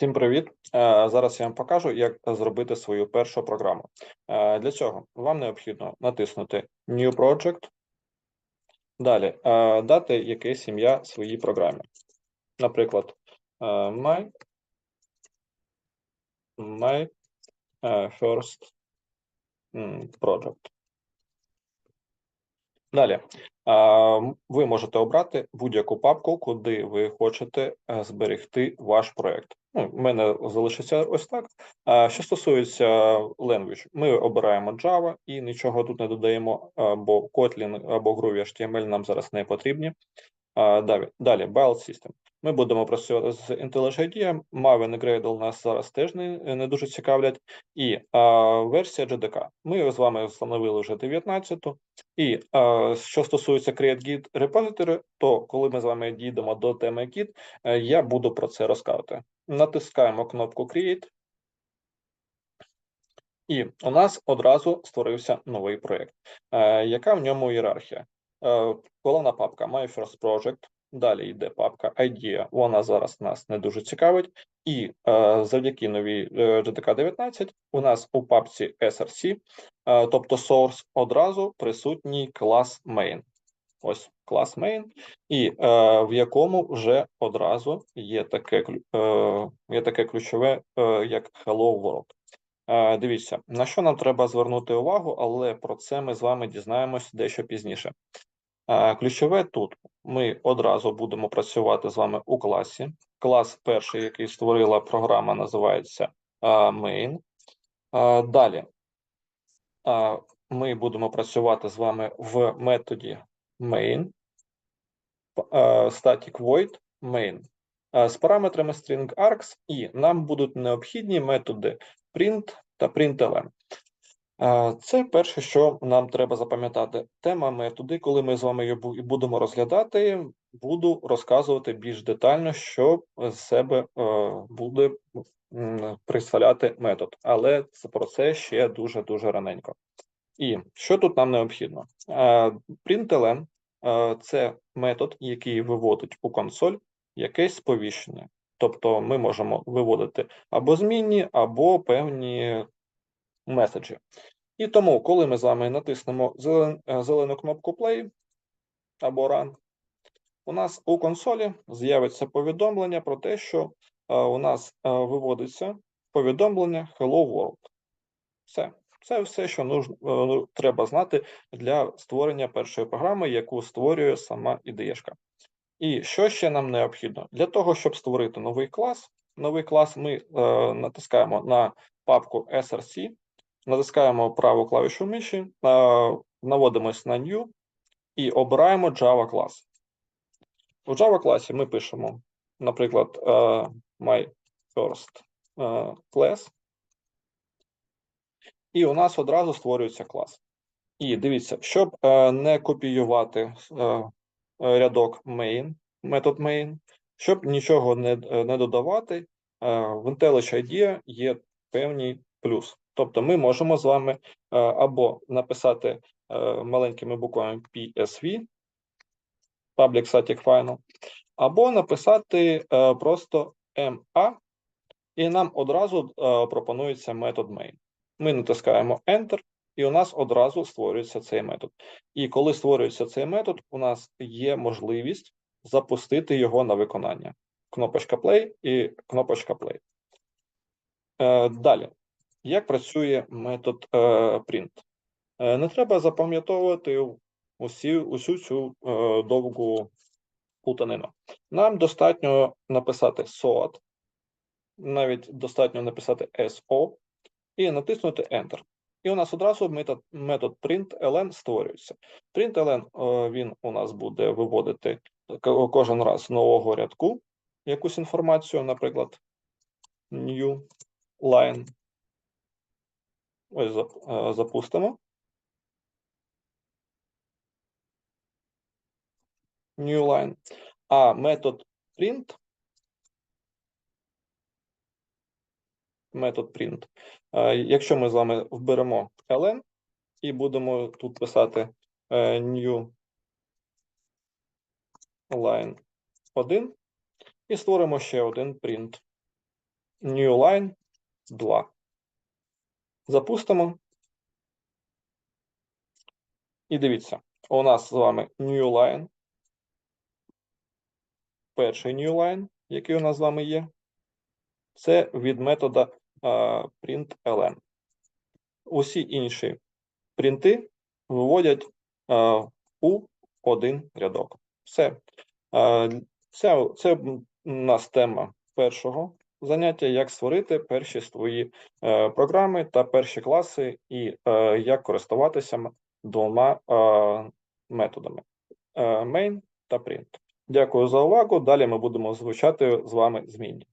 Всім привіт! Е, Зараз я вам покажу, як зробити свою першу програму. Е, Для цього вам необхідно натиснути New Project, далі е, дати якесь ім'я своїй програмі. Наприклад, My, my First Project. Далі ви можете обрати будь-яку папку, куди ви хочете зберегти ваш проект. Ну, в мене залишиться ось так. Що стосується language, ми обираємо Java і нічого тут не додаємо, бо Kotlin або Groovy HTML нам зараз не потрібні. Далі, далі Build System. Ми будемо працювати з IntelliJ Maven і Gradle нас зараз теж не, не дуже цікавлять. І а, версія JDK. Ми з вами встановили вже 19-ту. І а, що стосується Create Git репозиторі, то коли ми з вами дійдемо до теми Git, е, я буду про це розказувати. Натискаємо кнопку Create. І у нас одразу створився новий проєкт. Е, яка в ньому ієрархія? Е, головна папка My First Project, далі йде папка IDEA, вона зараз нас не дуже цікавить. І е, завдяки новій е, GTK 19 у нас у папці SRC, е, тобто Source, одразу присутній клас Main. Ось клас main, і е, в якому вже одразу є таке, е, є таке ключове, е, як Hello World. Е, Дивіться, на що нам треба звернути увагу, але про це ми з вами дізнаємось дещо пізніше. Ключове тут ми одразу будемо працювати з вами у класі. Клас перший, який створила програма, називається main. Далі ми будемо працювати з вами в методі main, static void main з параметрами string args, і нам будуть необхідні методи print та println. Це перше, що нам треба запам'ятати. Тема методи, коли ми з вами її будемо розглядати, буду розказувати більш детально, що з себе е, буде представляти метод, але про це ще дуже дуже раненько. І що тут нам необхідно? Е, Println е, це метод, який виводить у консоль якесь сповіщення. Тобто ми можемо виводити або змінні, або певні меседжі. І тому, коли ми з вами натиснемо зелен- е, зелену кнопку Play або Run, у нас у консолі з'явиться повідомлення про те, що е, у нас е, виводиться повідомлення Hello World. Все. Це все, що нужно, ну, треба знати для створення першої програми, яку створює сама ідеєшка. І що ще нам необхідно? Для того, щоб створити новий клас, новий клас ми е, натискаємо на папку SRC, натискаємо праву клавішу миші, е, наводимось на New і обираємо Java клас. У Java класі ми пишемо, наприклад, е, my first е, class, і у нас одразу створюється клас. І дивіться, щоб не копіювати рядок main, метод main, щоб нічого не, не додавати, в IntelliJ IDEA є певний плюс. Тобто ми можемо з вами е, або написати е, маленькими буквами PSV, Public Static Final, або написати е, просто MA, і нам одразу пропонується метод main. Ми натискаємо Enter, і у нас одразу створюється цей метод. І коли створюється цей метод, у нас є можливість запустити його на виконання. Кнопочка Play і кнопочка Play. Далі, як працює метод е, print? Е, Не треба запам'ятовувати усі, усю цю е, довгу плутанину. Нам достатньо написати SOAT, навіть достатньо написати SO і натиснути Enter. І у нас одразу метод, метод println створюється. Println е, він у нас буде виводити кожен раз нового рядку якусь інформацію, наприклад, new line. Ось е, запустимо. New line. А метод print метод print. Е, Якщо ми з вами вберемо ln і будемо тут писати е, new line 1 і створимо ще один print. new line 2. Запустимо. І дивіться, у нас з вами new line. Перший new line, який у нас з вами є, це від метода println. Усі інші принти виводять у один рядок. Все. Це, це у нас тема першого заняття, як створити перші свої е, програми та перші класи, і е, як користуватися двома е, методами е, main та print. Дякую за увагу. Далі ми будемо звучати з вами змінні.